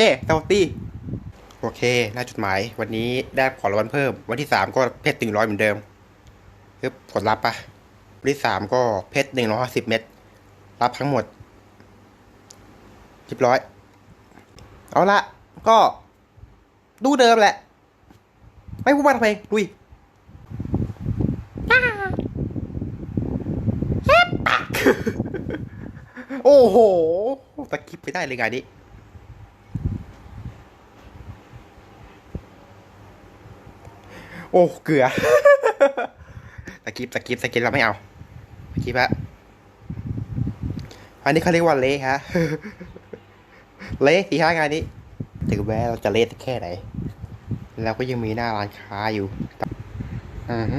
เย้สวัสดีโอเคได้จดหมาย วันนี้ได้ขอรางวัลเพิ่ม วันที่สามก็เพชรหนึ่งร้อยเหมือนเดิมปึ๊บกดรับปะวันที่สามก็เพชรหนึ่งร้อยห้าสิบเม็ดรับทั้งหมดเรียบร้อย เอาละก็ดูเดิมแหละ ไม่พูดมากทำไมลุยโอ้โหตะกิบไปได้เลยงาน โอ้เกลือตะกิบตะกิบตะกิบเราไม่เอาตะกิบอะอันนี้เขาเรียกว่าเละฮะเละสี่ห้างานนี้ถึงแม้เราจะเละแค่ไหนเราก็ยังมีหน้าร้านค้าอยู่อือฮึ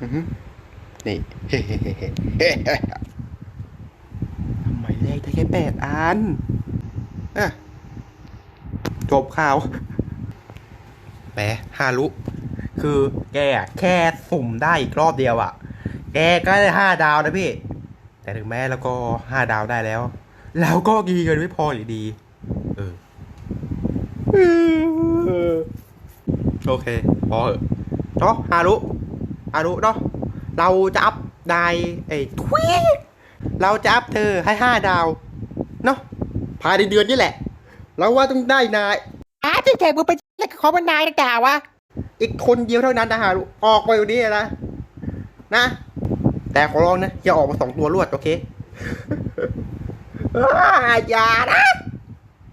อือฮึนี่ทำไมเลขได้แค่แปดอันอะจบข่าวแหมฮารุ คือแกแค่สุ่มได้อีกรอบเดียวอะแกก็ได้ห้าดาวนะพี่ แต่ถึงแม้แล้วก็ห้าดาวได้แล้ว แล้วก็กีเงินไม่พออยู่ดี เออโอเค พอเหอะเนาะฮารุฮารุเนาะเราจะอัพไดไอ้ทวีเราจะอัพเธอให้ห้าดาวเนาะภายในเดือนนี้แหละ เราว่าต้องได้นายอาที่แขกมึงไปแล้วขอมันนายนะด่าวะ อีกคนเดียวเท่านั้นนะฮารออกไปอยู่นี้นะนะ แต่ขอร้องนะอย่าออกมาสองตัวรวดโอเคอย่านะ